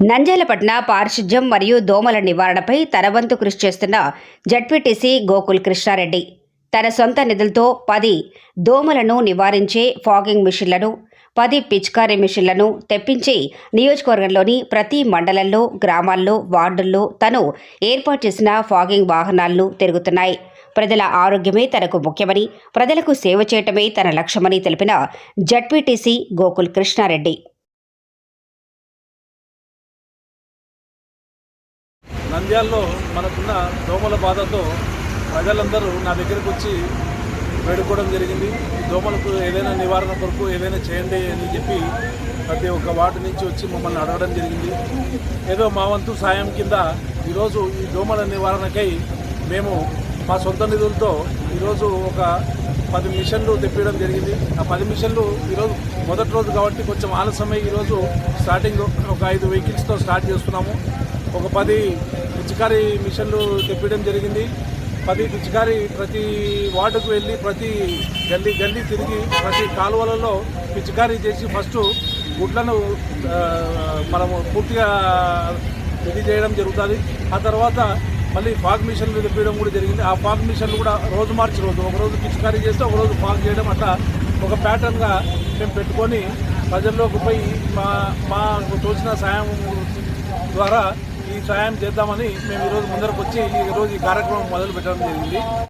నంజాలపట్న పారిశుధ్యం మరియు దోమల నివారణపై తనవంతు కృషి చేస్తున్న జడ్పీటీసీ గోకుల్ కృష్ణారెడ్డి. తన సొంత నిధులతో పది దోమలను నివారించే ఫాగింగ్ మిషన్లను పది పిచికారీ మిషన్లను తెప్పించి నియోజకవర్గంలోని ప్రతి మండలంలో గ్రామాల్లో వార్డుల్లో తను ఏర్పాటు చేసిన ఫాగింగ్ వాహనాలను తిరుగుతున్నాయి. ప్రజల ఆరోగ్యమే తనకు ముఖ్యమని ప్రజలకు సేవ చేయటమే తన లక్ష్యమని తెలిపిన జడ్పీటీసీ గోకుల్ కృష్ణారెడ్డి. నంద్యాలలో మనకున్న దోమల బాధతో ప్రజలందరూ నా దగ్గరకు వచ్చి వేడుకోవడం జరిగింది. ఈ దోమలకు ఏదైనా నివారణ కొరకు ఏదైనా చేయండి అని చెప్పి ప్రతి ఒక్క వార్డు నుంచి వచ్చి మమ్మల్ని అడగడం జరిగింది. ఏదో మా వంతు సాయం కింద ఈరోజు ఈ దోమల నివారణకై మేము మా సొంత నిధులతో ఈరోజు ఒక పది మిషన్లు తెప్పించడం జరిగింది. ఆ పది మిషన్లు ఈరోజు మొదటి రోజు కాబట్టి కొంచెం ఆలస్యమై ఈరోజు స్టార్టింగ్ ఒక ఐదు వెహికల్స్తో స్టార్ట్ చేస్తున్నాము. ఒక పది పిచికారీ మిషన్లు తెప్పించడం జరిగింది. పది పిచికారీ ప్రతి వార్డుకు వెళ్ళి ప్రతి గల్లీ గల్లీ తిరిగి ప్రతి కాలువలలో పిచికారీ చేసి ఫస్ట్ గుడ్లను మనము పూర్తిగా ఇది చేయడం జరుగుతుంది. ఆ తర్వాత మళ్ళీ ఫాగ్ మిషన్లు తెప్పించడం కూడా జరిగింది. ఆ ఫాగ్ మిషన్లు కూడా రోజు మార్చి రోజు ఒకరోజు పిచికారీ చేస్తే ఒకరోజు ఫాగ్ చేయడం అట్లా ఒక ప్యాటర్న్గా మేము పెట్టుకొని ప్రజల్లోకి పోయి మా మాకు తోచిన సాయం ద్వారా ఈ సాయం చేద్దామని మేము ఈరోజు ముందరకు వచ్చి ఈరోజు ఈ కార్యక్రమం మొదలు పెట్టడం జరిగింది.